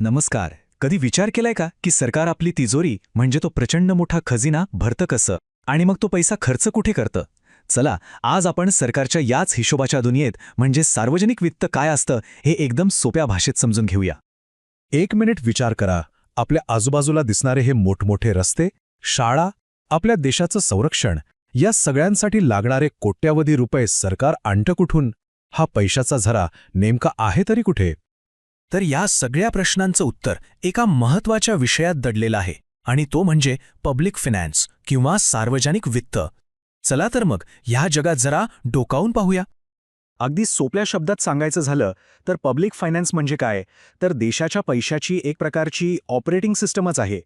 नमस्कार. कधी विचार केलाय का की सरकार आपली तिजोरी म्हणजे तो प्रचंड मोठा खजिना भरतं कसं? आणि मग तो पैसा खर्च कुठे करतं? चला आज आपण सरकारच्या याच हिशोबाच्या दुनियेत म्हणजे सार्वजनिक वित्त काय असतं हे एकदम सोप्या भाषेत समजून घेऊया. एक मिनिट विचार करा. आपल्या आजूबाजूला दिसणारे हे मोठमोठे रस्ते शाळा आपल्या देशाचं संरक्षण या सगळ्यांसाठी लागणारे कोट्यावधी रुपये सरकार आणतं कुठून? हा पैशाचा झरा नेमका आहे तरी कुठे? तर या सगळ्या प्रश्नांचं उत्तर एका महत्त्वाच्या विषयात दडलेलं आहे आणि तो म्हणजे पब्लिक फिनान्स किंवा सार्वजनिक वित्त. चला तर मग ह्या जगात जरा डोकावून पाहूया. अगदी सोप्या शब्दात सांगायचं झालं तर पब्लिक फायनान्स म्हणजे काय? तर देशाच्या पैशाची एक प्रकारची ऑपरेटिंग सिस्टमच आहे.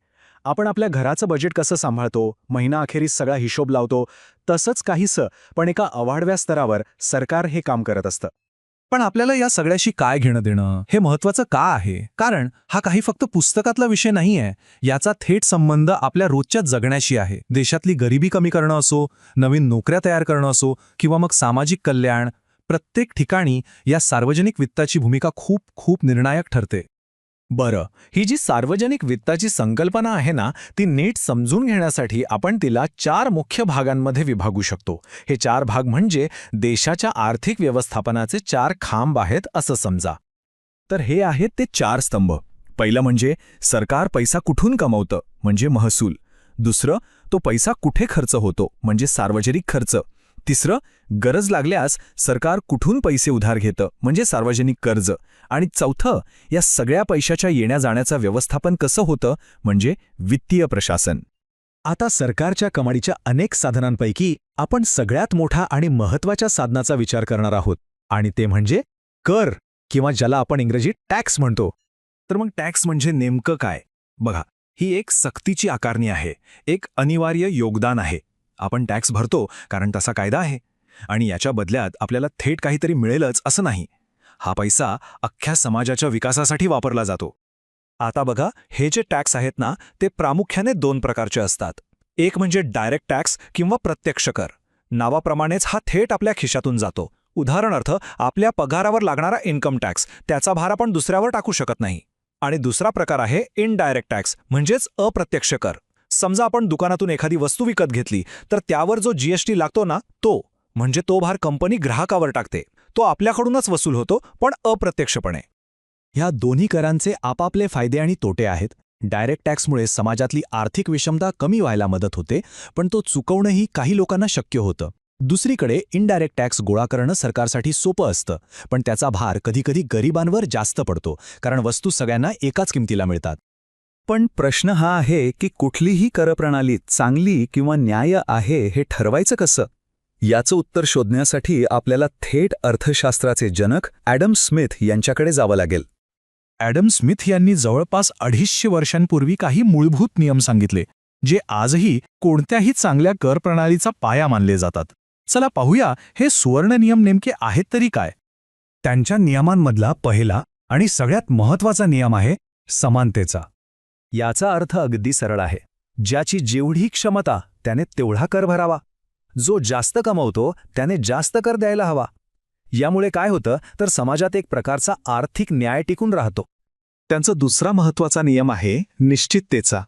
आपण आपल्या घराचं बजेट कसं सांभाळतो महिना अखेरीस सगळा हिशोब लावतो तसंच काहीसं पण एका अवाढव्या स्तरावर सरकार हे काम करत असतं. पण आपल्याला या सगळ्याशी काय घेणं देणं हे महत्वाचं का आहे? कारण हा काही फक्त पुस्तकातला विषय नाहीये. याचा थेट संबंध आपल्या रोजच्या जगण्याशी आहे. देशातली गरिबी कमी करणं असो नवीन नोकऱ्या तयार करणं असो किंवा मग सामाजिक कल्याण प्रत्येक ठिकाणी या सार्वजनिक वित्ताची भूमिका खूप खूप निर्णायक ठरते. बरं ही जी सार्वजनिक वित्ताची संकल्पना आहे ना ती नीट समजून घेण्यासाठी आपण तिला चार मुख्य भागांमध्ये विभागू शकतो. हे चार भाग म्हणजे देशाच्या आर्थिक व्यवस्थापनाचे चार खांब आहेत असं समजा. तर हे आहेत ते चार स्तंभ. पहिलं म्हणजे सरकार पैसा कुठून कमवतं म्हणजे महसूल. दुसरं तो पैसा कुठे खर्च होतो म्हणजे सार्वजनिक खर्च. तिसरं गरज लागल्यास सरकार कुठून पैसे उधार घेतं? म्हणजे सार्वजनिक कर्ज. आणि चौथं या सगळ्या पैशाच्या येण्या जाण्याचं व्यवस्थापन कसं होतं? म्हणजे वित्तीय प्रशासन. आता सरकारच्या कमाडीच्या अनेक साधनांपैकी आपण सगळ्यात मोठा आणि महत्त्वाच्या साधनाचा विचार करणार आहोत. आणि ते म्हणजे कर किंवा ज्याला आपण इंग्रजीत टॅक्स म्हणतो. तर मग टॅक्स म्हणजे नेमकं काय? बघा ही एक सक्तीची आकारणी आहे. एक अनिवार्य योगदान आहे. आपण टॅक्स भरतो कारण तसा कायदा आहे. आणि याच्या बदल्यात आपल्याला थेट काहीतरी मिळेलच असं नाही. हा पैसा अख्ख्या समाजाच्या विकासासाठी वापरला जातो. आता बघा हे जे टॅक्स आहेत ना ते प्रामुख्याने दोन प्रकारचे असतात. एक म्हणजे डायरेक्ट टॅक्स किंवा प्रत्यक्ष कर. नावाप्रमाणेच हा थेट आपल्या खिशातून जातो. उदाहरणार्थ आपल्या पगारावर लागणारा इन्कम टॅक्स त्याचा भार आपण दुसऱ्यावर टाकू शकत नाही. आणि दुसरा प्रकार आहे इनडायरेक्ट टॅक्स म्हणजेच अप्रत्यक्ष कर. समजा आपण दुकानातून एखादी वस्तू विकत घेतली तर त्यावर जो जीएसटी लागतो ना तो म्हणजे तो भार कंपनी ग्राहकावर टाकते. तो आपल्याकडूनच वसूल होतो पण अप्रत्यक्षपणे. ह्या दोन्ही करांचे आपापले फायदे आणि तोटे आहेत. डायरेक्ट टॅक्समुळे समाजातली आर्थिक विषमता कमी व्हायला मदत होते पण तो चुकवणंही काही लोकांना शक्य होतं. दुसरीकडे इनडायरेक्ट टॅक्स गोळा करणं सरकारसाठी सोपं असतं पण त्याचा भार कधीकधी गरिबांवर जास्त पडतो कारण वस्तू सगळ्यांना एकाच किमतीला मिळतात. पण प्रश्न हा आहे की कुठलीही करप्रणाली चांगली किंवा न्याय आहे हे ठरवायचं कसं? याचं उत्तर शोधण्यासाठी आपल्याला थेट अर्थशास्त्राचे जनक ॲडम स्मिथ यांच्याकडे जावं लागेल. ॲडम स्मिथ यांनी जवळपास अडीचशे वर्षांपूर्वी काही मूलभूत नियम सांगितले जे आजही कोणत्याही चांगल्या करप्रणालीचा पाया मानले जातात. चला पाहूया हे सुवर्ण नियम नेमके आहेत तरी काय? त्यांच्या नियमांमधला पहिला आणि सगळ्यात महत्त्वाचा नियम आहे समानतेचा. याचा अर्थ अगदी सरळ आहे. ज्याची जेवढी क्षमता त्याने तेवढा कर भरावा. जो जास्त कमवतो त्याने जास्त कर द्यायला हवा. यामुळे काय होतं तर समाजात एक प्रकारचा आर्थिक न्याय टिकून राहतो. त्यांचा दुसरा महत्त्वाचा नियम आहे निश्चिततेचा.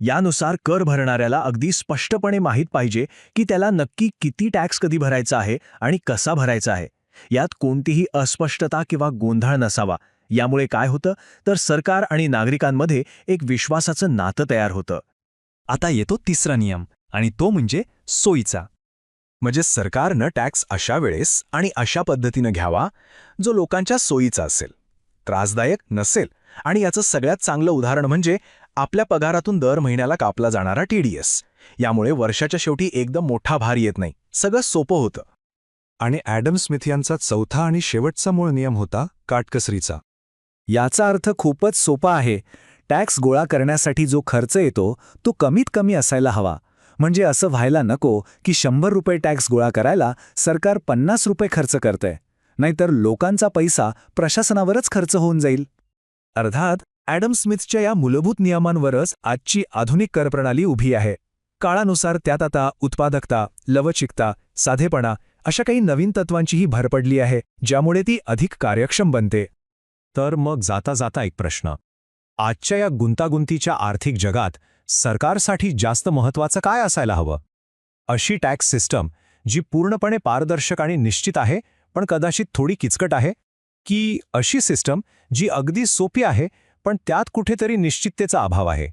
यानुसार कर भरणाऱ्याला अगदी स्पष्टपणे माहीत पाहिजे की त्याला नक्की किती टॅक्स कधी भरायचा आहे आणि कसा भरायचा आहे. यात कोणतीही अस्पष्टता किंवा गोंधळ नसावा. यामुळे काय होतं? तर सरकार आणि नागरिकांमध्ये एक विश्वासाचं नातं तयार होतं. आता येतो तिसरा नियम आणि तो म्हणजे सोयीचा. म्हणजे सरकारनं टॅक्स अशा वेळेस आणि अशा पद्धतीनं घ्यावा जो लोकांच्या सोयीचा असेल. त्रासदायक नसेल. आणि याचं सगळ्यात चांगलं उदाहरण म्हणजे आपल्या पगारातून दर महिन्याला कापला जाणारा टीडीएस यामुळे वर्षाच्या शेवटी एकदम मोठा भार येत नाही. सगळं सोपं होतं. आणि ॲडम स्मिथ यांचा चौथा आणि शेवटचा मूळ नियम होता काटकसरीचा. याचा अर्थ खूपच सोपा आहे. टॅक्स गोळा करण्यासाठी जो खर्च येतो तो कमीत कमी असायला हवा. म्हणजे असं व्हायला नको की शंभर रुपये टॅक्स गोळा करायला सरकार पन्नास रुपये खर्च करतंय. नाहीतर लोकांचा पैसा प्रशासनावरच खर्च होऊन जाईल. अर्थात ॲडम स्मिथच्या या मूलभूत नियमांवरच आजची आधुनिक करप्रणाली उभी आहे. काळानुसार त्यात आता उत्पादकता लवचिकता साधेपणा अशा काही नवीन तत्वांचीही भर पडली आहे ज्यामुळे ती अधिक कार्यक्षम बनते. तर मग जाता जाता एक प्रश्न. आजच्या या गुंतागुंतीच्या आर्थिक जगात सरकारसाठी जास्त महत्वाचं काय असायला हवं? अशी टॅक्स सिस्टम जी पूर्णपणे पारदर्शक आणि निश्चित आहे पण कदाचित थोडी किचकट आहे? की अशी सिस्टम जी अगदी सोपी आहे पण त्यात कुठेतरी निश्चिततेचा अभाव आहे?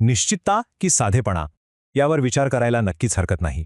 निश्चितता की साधेपणा? यावर विचार करायला नक्कीच हरकत नाही.